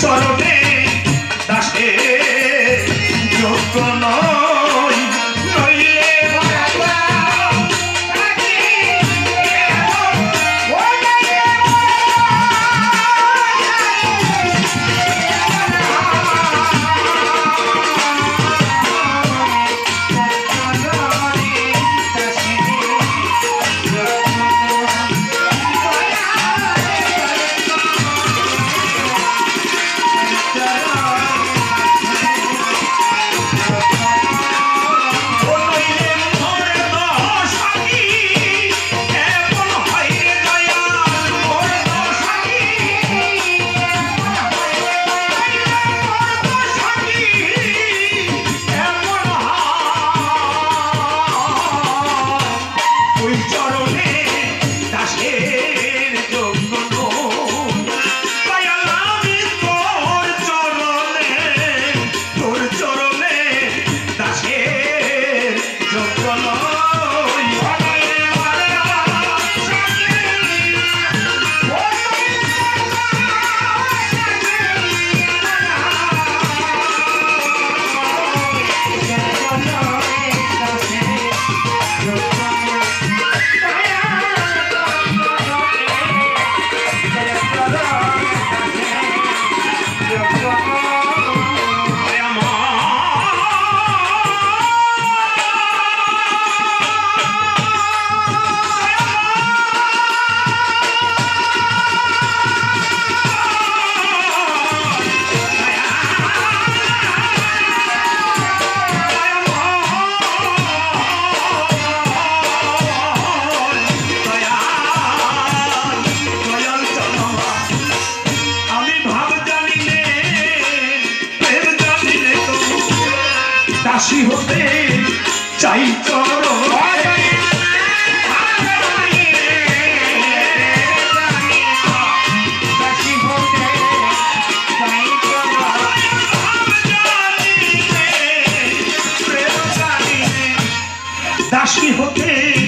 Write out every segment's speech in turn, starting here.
চরণে দাসের দাসী হতে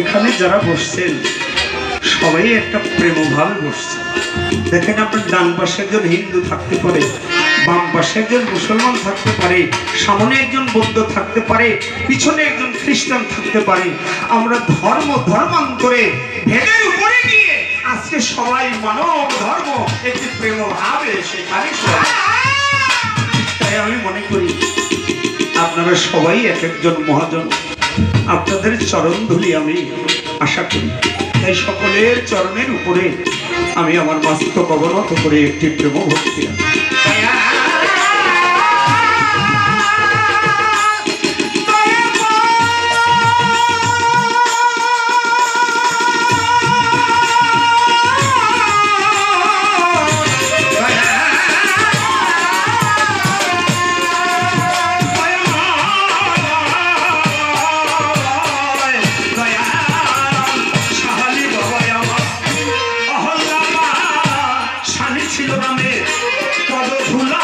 এখানে যারা বসছেন, সবাই একটা প্রেমভাবে বসছে। দেখেন আপনার ডান পাশে একজন হিন্দু থাকতে পারে, বাম পাশে একজন মুসলমান থাকতে পারে, সামনে একজন বৌদ্ধ থাকতে পারে, পিছনে একজন খ্রিস্টান থাকতে পারে। আমরা ধর্ম ধর্মান্তরে ভেদের উপরে গিয়ে আজকে সবাই মানব ধর্ম একটি প্রেম ভাবে সেখানে তাই আমি মনে করি, আপনারা সবাই এক একজন মহাজন। আপনাদের চরণ ধুলি আমি আশা করি। তাই সকলের চরণের উপরে আমি আমার মাস্তক অবনত করে একটি প্রেম ভক্তি নামে পদ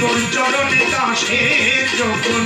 তোর চরণে দাসের যত্ন